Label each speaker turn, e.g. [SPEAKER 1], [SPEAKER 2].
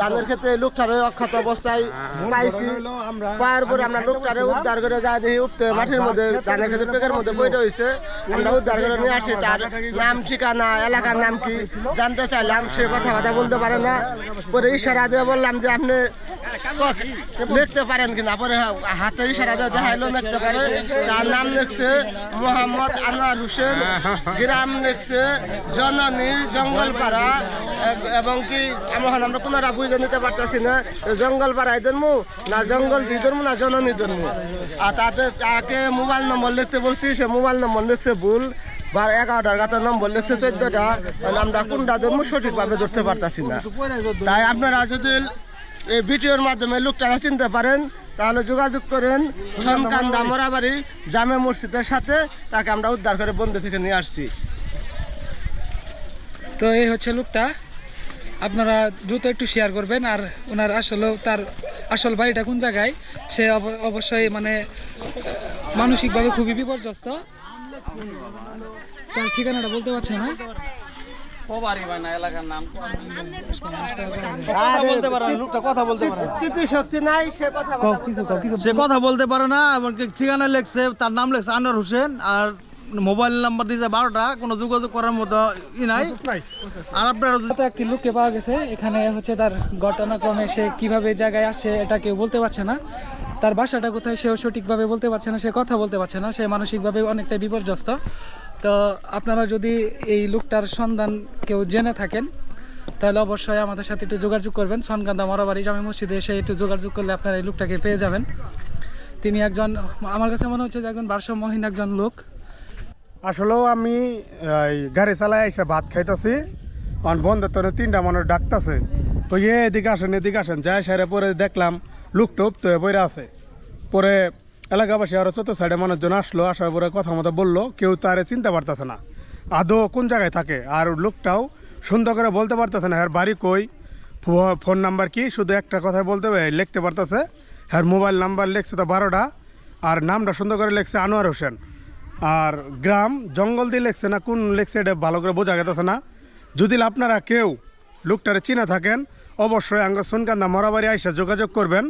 [SPEAKER 1] ধানের ক্ষেত্রে অবস্থায় আমরা উদ্ধার করে উঠতে মাটির মধ্যে ধানের ক্ষেত্রে মধ্যে আমরা উদ্ধার করে নিয়ে তার নাম, ঠিকানা, এলাকার নাম কি জানতে চাইলাম। সে বলতে না। পরে বললাম যে, আপনি লিখতে পারেন কিনা পরে হাতের ইশারা দিয়ে দেখাইলো, লিখতে পারে। তার নাম লিখছে মোহাম্মদ আনোয়ার হোসেন। গ্রাম লিখছে জননী জঙ্গলপাড়া। এবং কি আমরা আমরা পুনরা বুঝে নিতে পারতেছি না। জঙ্গলপাড়ায় ধরমু, না জঙ্গল দিয়ে ধরমু, না জননী ধরমু। আর তাতে তাকে মোবাইল নম্বর লিখতে বলছি, সে মোবাইল নম্বর লিখছে ভুল। বার এগারোটার গাতা নম্বর লিখছে চোদ্দটা। মানে আমরা কোনটা ধরমু সঠিকভাবে ধরতে পারতাছি না। তাই আপনারা যদি এই ভিডিওর মাধ্যমে লোকটারা চিনতে পারেন, তাহলে যোগাযোগ করেন সন্তান দামরাবাড়ি জামে মসজিদের সাথে। তাকে আমরা উদ্ধার করে বন্ধু থেকে নিয়ে আসছি।
[SPEAKER 2] তো এই হচ্ছে লোকটা। আপনারা দ্রুত একটু শেয়ার করবেন আর ওনার আসলে তার আসল বাড়িটা কোন জায়গায় সে অবশ্যই মানে মানসিকভাবে খুবই বিপর্যস্ত। তার ঠিকানাটা বলতে পারছে না?
[SPEAKER 1] বলতে পারে কথা বলতে শক্তি নাই সে কথা
[SPEAKER 2] কও, কিছু কও, কিছু
[SPEAKER 3] সে কথা বলতে পারে না এবং কি ঠিকানা লেখছে তার নাম লেখছে আনোয়ার হোসেন আর মোবাইল নাম্বার দিয়েছে বারোটা কোনো যোগাযোগ করার মতো ই নাই। আর আপনার
[SPEAKER 2] একটি লোককে পাওয়া গেছে এখানে হচ্ছে তার ঘটনাক্রমে সে কীভাবে জায়গায় আসছে এটা কেউ বলতে পারছে না। তার বাসাটা কোথায় সেও সঠিকভাবে বলতে পারছে না সে কথা বলতে পারছে না সে মানসিকভাবে অনেকটাই বিপর্যস্ত। তো আপনারা যদি এই লোকটার সন্ধান কেউ জেনে থাকেন তাহলে অবশ্যই আমাদের সাথে একটু যোগাযোগ করবেন। সনকান্দা মরাবাড়ি জামে মসজিদে এসে একটু যোগাযোগ করলে আপনারা এই লোকটাকে পেয়ে যাবেন। তিনি একজন আমার কাছে মনে হচ্ছে যে একজন ভারসাম্যহীন একজন লোক।
[SPEAKER 4] আসলেও আমি গাড়ি চালাই এসে ভাত খাইতেছি। কারণ বন্ধ তো তিনটা মানুষ ডাকতেছে। তো ইয়ে এদিকে আসেন এদিকে আসেন। যাই সারে পরে দেখলাম লুক টুপ তো বইরা আছে। পরে এলাকাবাসী আরও চতুর্থ সাইডে মানুষজন আসলো, আসার পরে কথা মতো বলল, কেউ তারে চিনতে পারতেছে না। আদৌ কোন জায়গায় থাকে? আর লোকটাও সুন্দর করে বলতে পারতেছে না আর বাড়ি কই? ফোন নাম্বার কি? শুধু একটা কথা বলতে হবে, লিখতে পারতেছে। হ্যাঁ মোবাইল নাম্বার লিখছে তো বারোটা, আর নামটা সুন্দর করে লিখছে আনোয়ার হোসেন। আর গ্রাম জঙ্গল দিয়ে লেখছে না, কোন লেখছে এটা ভালো করে বোঝা গেতেছে না। যদি আপনারা কেউ লোকটারে চিনে থাকেন, অবশ্যই আঙ্গ সুনকান্দা মরাবাড়ি আইসা যোগাযোগ করবেন।